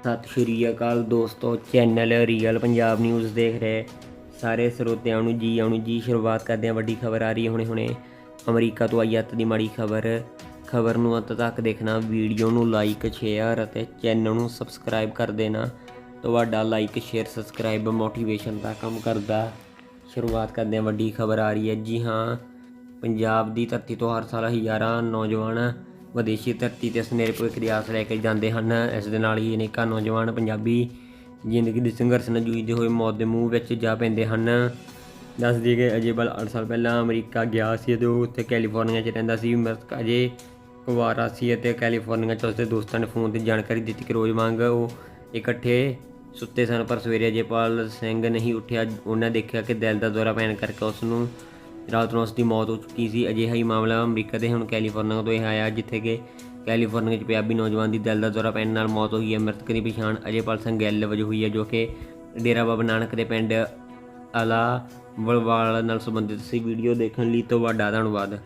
ਸਤਿ ਸ਼੍ਰੀ ਅਕਾਲ ਦੋਸਤੋ channel real Punjab news ਦੇਖ ਰਹੇ ਸਾਰੇ ਸਰੋਤਿਆਂ ਨੂੰ ਜੀ ਆਉਣ ਜੀ, ਸ਼ੁਰੂਆਤ ਕਰਦੇ ਹਾਂ, ਵੱਡੀ ਖਬਰ ਆ ਰਹੀ ਹੈ ਹੁਣੇ ਹੁਣੇ ਅਮਰੀਕਾ ਤੋਂ ਆਈ ਅੱਤ ਦੀ ਮਾੜੀ ਖਬਰ। ਖਬਰ ਨੂੰ ਅੰਤ ਤੱਕ ਦੇਖਣਾ, ਵੀਡੀਓ ਨੂੰ ਲਾਈਕ ਸ਼ੇਅਰ ਅਤੇ ਚੈਨਲ ਨੂੰ ਸਬਸਕ੍ਰਾਈਬ ਕਰ ਦੇਣਾ। ਤੁਹਾਡਾ ਲਾਈਕ ਸ਼ੇਅਰ ਸਬਸਕ੍ਰਾਈਬ ਮੋਟੀਵੇਸ਼ਨ ਦਾ ਕੰਮ ਕਰਦਾ। ਸ਼ੁਰੂਆਤ ਕਰਦੇ ਹਾਂ, ਵੱਡੀ ਖਬਰ ਆ ਰਹੀ ਹੈ। ਜੀ ਹਾਂ, ਪੰਜਾਬ ਦੀ ਧਰਤੀ ਤੋਂ ਹਰ ਸਾਲ ਹਜ਼ਾਰਾਂ ਨੌਜਵਾਨ ਵਿਦੇਸ਼ੀ ਧਰਤੀ ਤੇ ਸੁਨਹਿਰੇ ਭਵਿੱਖ ਦੀ ਆਸ ਲੈ ਕੇ ਜਾਂਦੇ ਹਨ। ਇਸ ਦੇ ਨਾਲ ਹੀ ਅਨੇਕਾਂ ਨੌਜਵਾਨ ਪੰਜਾਬੀ ਜ਼ਿੰਦਗੀ ਦੇ ਸੰਘਰਸ਼ ਨਾਲ ਜੂਝਦੇ ਹੋਏ ਮੌਤ ਦੇ ਮੂੰਹ ਵਿੱਚ ਜਾ ਪੈਂਦੇ ਹਨ। ਦੱਸ ਦਈਏ ਕਿ ਅਜੇ ਬਲ 8 ਸਾਲ ਪਹਿਲਾਂ ਅਮਰੀਕਾ ਗਿਆ ਸੀ ਤੇ ਉਹ ਉੱਥੇ ਕੈਲੀਫੋਰਨੀਆ 'ਚ ਰਹਿੰਦਾ ਸੀ। ਮ੍ਰਿਤਕ ਅਜੇ ਕੁਵਾਰਾ ਸੀ ਅਤੇ ਕੈਲੀਫੋਰਨੀਆ 'ਚ ਉਸਦੇ ਦੋਸਤਾਂ ਨੇ ਫੋਨ ਤੇ ਜਾਣਕਾਰੀ ਦਿੱਤੀ ਕਿ ਰੋਜ਼ ਵਾਂਗ ਉਹ ਇਕੱਠੇ ਸੁੱਤੇ ਸਨ, ਪਰ ਸਵੇਰੇ ਅਜੇਪਾਲ ਸਿੰਘ ਨਹੀਂ ਉੱਠਿਆ। ਉਹਨਾਂ ਦੇਖਿਆ ਕਿ ਦਿਲ ਦਾ ਦੌਰਾ ਪੈਣ ਕਰਕੇ ਉਸ ਨੂੰ ਰਾਤ ਨੂੰ ਉਸ ਦੀ ਮੌਤ ਹੋ ਚੁੱਕੀ ਸੀ। ਅਜਿਹਾ ਹੀ ਮਾਮਲਾ ਅਮਰੀਕਾ ਦੇ ਹੁਣ ਕੈਲੀਫੋਰਨੀਆ ਤੋਂ ਇਹ ਆਇਆ, ਜਿੱਥੇ ਕਿ ਕੈਲੀਫੋਰਨੀਆ 'ਚ ਪੰਜਾਬੀ ਨੌਜਵਾਨ ਦੀ ਦਿਲ ਦਾ ਦੌਰਾ ਪੈਣ ਨਾਲ ਮੌਤ ਹੋ ਗਈ ਹੈ ਮ੍ਰਿਤਕ ਦੀ ਪਛਾਣ ਅਜੇਪਾਲ ਸਿੰਘ ਗਿੱਲ ਵਜੋਂ ਹੋਈ ਹੈ, ਜੋ ਕਿ ਡੇਰਾ ਬਾਬਾ ਨਾਨਕ ਦੇ ਪਿੰਡ ਅਲਾ ਵਲਵਾਲ ਨਾਲ ਸੰਬੰਧਿਤ ਸੀ। ਵੀਡੀਓ ਦੇਖਣ ਲਈ ਤੁਹਾਡਾ ਧੰਨਵਾਦ।